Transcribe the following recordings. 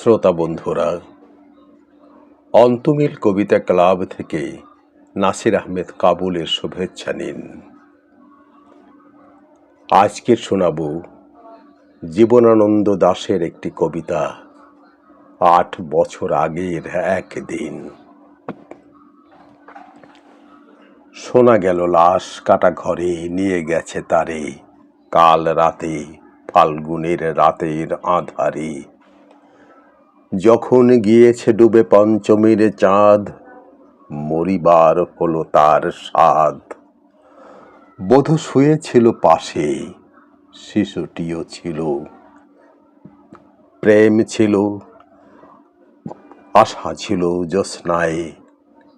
শ্রোতা বন্ধুরা, অন্তমিল কবিতা ক্লাব থেকে নাসির আহমেদ কাবুলের শুভেচ্ছা নিন। আজকে শোনাব জীবনানন্দ দাশের একটি কবিতা, আট বছর আগের একদিন। শোনা গেল লাশ কাটা ঘরে, নিয়ে গেছে তারে, কাল রাতে, ফাল্গুনের রাতের আধারে। যখন গিয়েছে ডুবে পঞ্চমীর চাঁদ, মরিবার হলো তার স্বাদ। বধূ শুয়েছিল পাশে, শিশুটিও ছিল। প্রেম ছিল, আশা ছিল জ্যোৎস্নায়।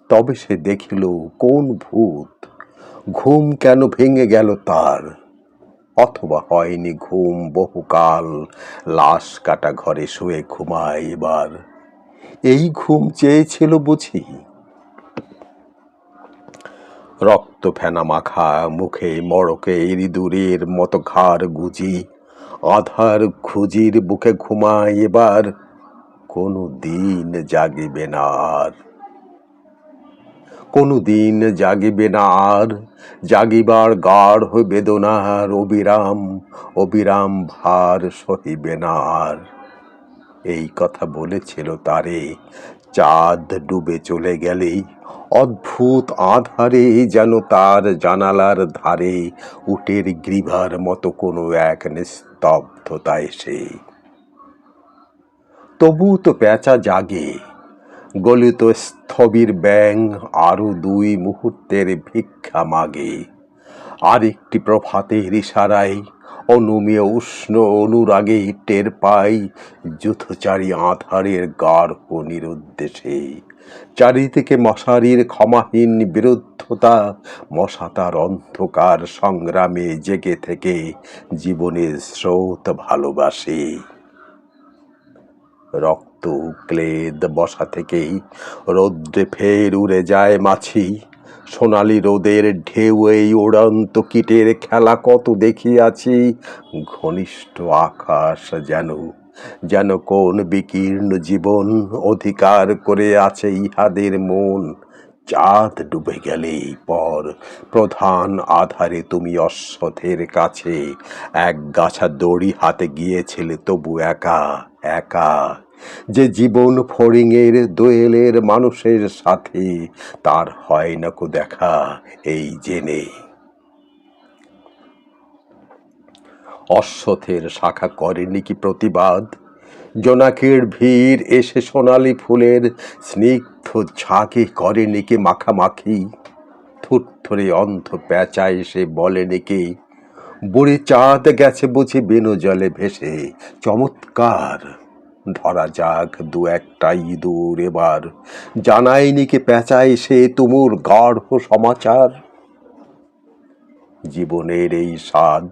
তবে সে দেখিল কোন ভূত, ঘুম কেন ভেঙে গেল তার? অথবা হয়নি ঘুম বহুকাল। লাশ কাটা ঘরে শুয়ে ঘুমায় এবার। এই ঘুম চেয়েছিল বুঝি। রক্ত ফেনা মাখা, মুখে মড়কে ইঁদুরের মতো ঘাড় গুজি। আধার খুজির বুকে ঘুমায় এবার। কোনো দিন জাগিবে না আর। কোনো দিন জাগিবে না আর, জাগিবার গাঢ় বেদনার অবিরাম অবিরাম ভার সহিবে না আর। এই কথা বলেছিল তারে, চাঁদ ডুবে চলে গেলেই অদ্ভুত আধারে যেন তার জানালার ধারে উটের গ্রীভার মতো কোনো এক নিস্তব্ধতা এসে। তবু তো পেঁচা জাগে গলিত স্থবির ব্যাং আরও দুই মুহূর্তের ভিক্ষা মাগে। আরেকটি প্রভাতের ইশারায় অনুমীয় উষ্ণ অনুরাগে টের পাই যুথচারী আধারের গাঢ় নিরুদ্দেশে। চারিদিকে মশারির ক্ষমাহীন বিরুদ্ধতা মশাতার অন্ধকার সংগ্রামে জেগে থেকে জীবনের স্রোত ভালোবাসে। রক্ত ক্লেদ বসা থেকেই রৌদ্রে ফের উড়ে যায় মাছি। সোনালি রোদের ঢেউ এই উড়ন্ত কীটের খেলা কত দেখিয়াছি। ঘনিষ্ঠ আকাশ যেন যেন কোন বিকীর্ণ জীবন অধিকার করে আছে ইহাদের মন। চাঁদ ডুবে গেলেই পর প্রধান আধারে তুমি অশ্বথের কাছে। এক গাছা দড়ি হাতে গিয়েছিলে, তবু একা একা যে জীবন ফড়িংয়ের দোয়েলের মানুষের সাথে, তার হয় না কো দেখা এই জেনে। অশ্বথের শাখা করেনি কি প্রতিবাদ? জোনাকের ভিড় এসে সোনালি ফুলের স্নিগ্ধ ঝাঁকে করেনি কি মাখামাখি? থুরথুরে অন্ধ পেঁচা এসে বলেনি কি, বুড়ি চাঁদ গেছে বুঝি বিনু জলে ভেসে, চমৎকার ধরা যাক দু একটা ইঁদুর এবার। জানায়নি কি পেঁচা এসে তুমুর গাঢ় সমাচার? জীবনের এই স্বাদ,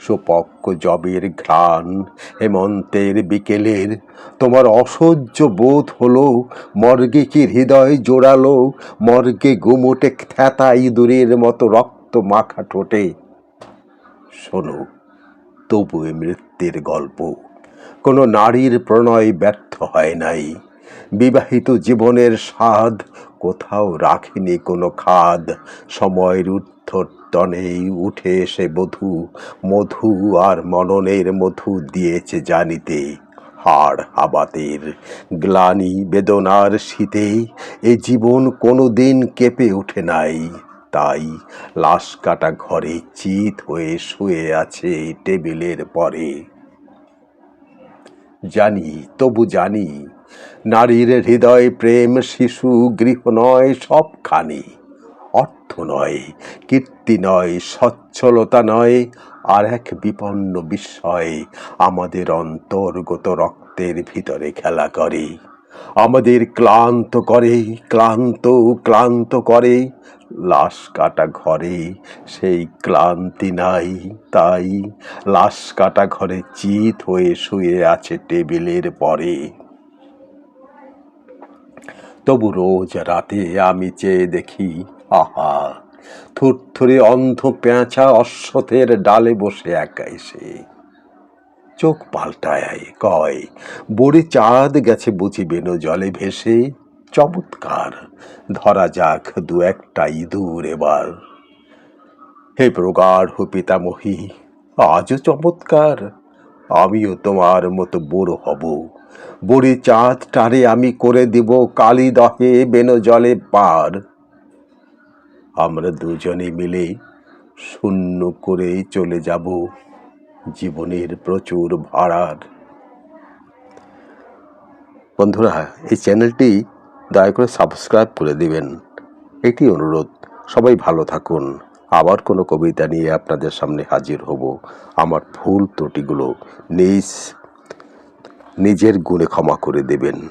সুপক্ক জবের ঘ্রাণ, হেমন্তের বিকেলের, তোমার অসহ্য বোধ হলো, মর্গে কি হৃদয় জোড়ালো, মর্গে গুমোটে থ্যাতা ইঁদুরের মতো রক্ত মাখা ঠোঁটে। শোনো, তবু মৃত্যুর গল্প। কোনো নারীর প্রণয় ব্যর্থ হয় নাই। বিবাহিত জীবনের স্বাদ কোথাও রাখিনি কোনো খাদ। সময়ের উত্থর্তনেই উঠে এসে বধু, মধু আর মননের মধু দিয়েছে জানিতে। হাড় হাবাতের গ্লানি বেদনার শীতে এ জীবন কোনো দিন কেঁপে ওঠে নাই। তাই লাশ কাটা ঘরে চিত হয়ে শুয়ে আছে টেবিলের পরে। জানি, তবু জানি, নারীর হৃদয় প্রেম শিশু গৃহ নয়, সবখানি অর্থ নয়, কীর্তি নয়, সচ্ছলতা নয়, আর এক বিপন্ন বিস্ময় আমাদের অন্তর্গত রক্তের ভিতরে খেলা করে। আমাদের ক্লান্ত করে, ক্লান্ত ক্লান্ত করে। লাশ কাটা ঘরে সেই ক্লান্তি নাই, তাই লাশ কাটা ঘরে চিত হয়ে শুয়ে আছে টেবিলের পরে। তবু রোজ রাতে আমি চেয়ে দেখি, আহা, থুরথুরে অন্ধ পেঁচা অশ্বথের ডালে বসে একা এসে। চোখ পাল্টায় কয়, বড়ি চাঁদ গেছে বুঝি বেনো জলে ভেসে। চমৎকার, ধরা যাক দু একটা ইঁদুর এবার। হে প্রগাঢ় পিতামহী, আজও চমৎকার, আমিও তোমার মতো বড় হব। বড়ি চাঁদ টারে আমি করে দিব কালি দহে বেনো জলে পার। আমরা দুজনে মিলে শূন্য করে চলে যাব। জীবনের প্রচুর ভাড়ার বন্ধুরা, এই চ্যানেলটি দয়া করে সাবস্ক্রাইব করে দিবেন। এটি অনুরোধ। সবাই ভালো থাকুন। আবার কোনো কবিতা নিয়ে আপনাদের সামনে হাজির হব। আমার ভুল ত্রুটিগুলো নিজ, নিজের গুণে ক্ষমা করে দেবেন।